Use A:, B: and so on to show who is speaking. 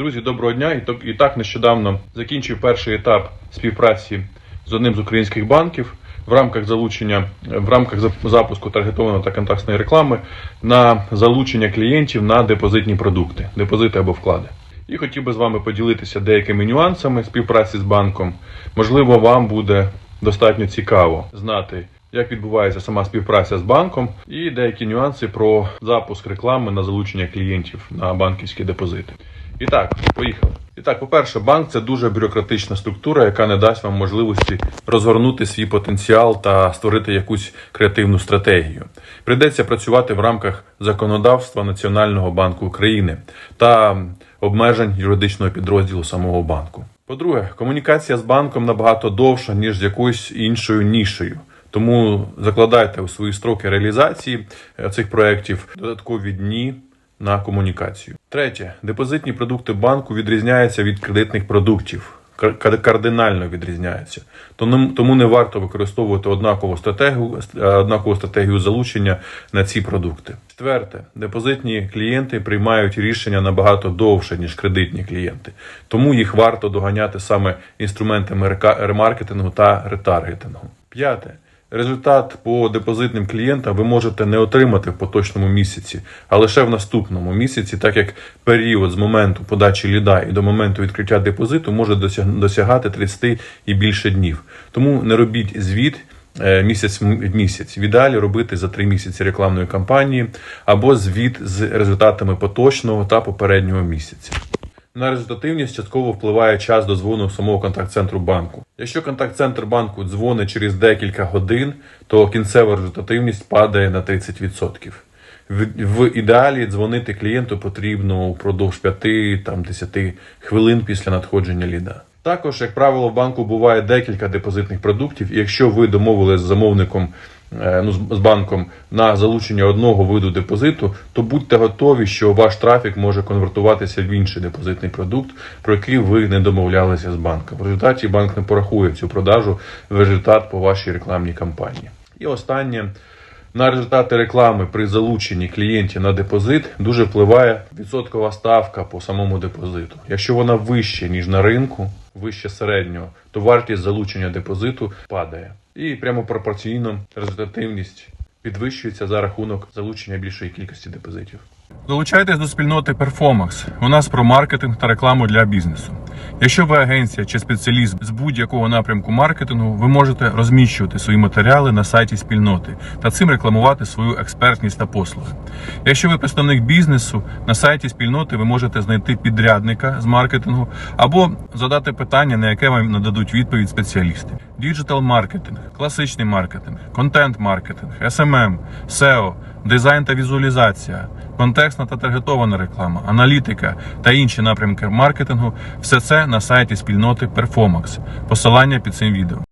A: Друзі, доброго дня. І то- І так нещодавно закінчив перший етап співпраці з одним з українських банків в рамках залучення в рамках запуску таргетованої та контактної реклами на залучення клієнтів на депозитні продукти, депозити або вклади. І хотів би з вами поділитися деякими нюансами співпраці з банком. Можливо, вам буде достатньо цікаво знати, як відбувається сама співпраця з банком, і деякі нюанси про запуск реклами на залучення клієнтів на банківські депозити. І так, поїхали. І так, по-перше, банк це дуже бюрократична структура, яка не дасть вам можливості розгорнути свій потенціал та створити якусь креативну стратегію. Прийдеться працювати в рамках законодавства Національного банку України та обмежень юридичного підрозділу самого банку. По-друге, комунікація з банком набагато довша, ніж з якоюсь іншою нішею. Тому закладайте у свої строки реалізації е, цих проєктів додаткові дні на комунікацію. Третє, депозитні продукти банку відрізняються від кредитних продуктів. Кар- кар- Кардинально відрізняються. Тому, тому не варто використовувати однакову стратегію, е, однакову стратегію залучення на ці продукти. Четверте, депозитні клієнти приймають рішення набагато довше, ніж кредитні клієнти. Тому їх варто доганяти саме інструментами ремаркетингу та ретаргетингу. П'яте. Результат по депозитним клієнтам ви можете не отримати в поточному місяці, а лише в наступному місяці, так як період з моменту подачі ліда і до моменту відкриття депозиту може досягати 30 і більше днів. Тому не робіть звіт е, місяць в місяць. В ідеалі робити за три місяці рекламної кампанії або звіт з результатами поточного та попереднього місяця. На результативність частково впливає час дозвону самого контакт-центру банку. Якщо контакт-центр банку дзвонить через декілька годин, то кінцева результативність падає на 30%. В, ідеалі дзвонити клієнту потрібно упродовж 5-10 хвилин після надходження ліда. Також, як правило, в банку буває декілька депозитних продуктів, і якщо ви домовились з замовником ну, з- з банком на залучення одного виду депозиту, то будьте готові, що ваш трафік може конвертуватися в інший депозитний продукт, про який ви не домовлялися з банком. В результаті банк не порахує цю продажу в результат по вашій рекламній кампанії. І останнє. На результати реклами при залученні клієнтів на депозит дуже впливає відсоткова ставка по самому депозиту. Якщо вона вища, ніж на ринку, вище середнього, то вартість залучення депозиту падає. І прямо пропорційно результативність підвищується за рахунок залучення більшої кількості депозитів. Долучайтесь до спільноти Performance. У нас про маркетинг та рекламу для бізнесу. Якщо ви агенція чи спеціаліст з будь-якого напрямку маркетингу, ви можете розміщувати свої матеріали на сайті спільноти та цим рекламувати свою експертність та послуги. Якщо ви представник бізнесу, на сайті спільноти ви можете знайти підрядника з маркетингу або задати питання, на яке вам нададуть відповідь спеціалісти. Діджитал маркетинг, класичний маркетинг, контент-маркетинг, SMM, SEO, дизайн та візуалізація, контекстна та таргетована реклама, аналітика та інші напрямки маркетингу все це на сайті спільноти Performax. Посилання під цим відео.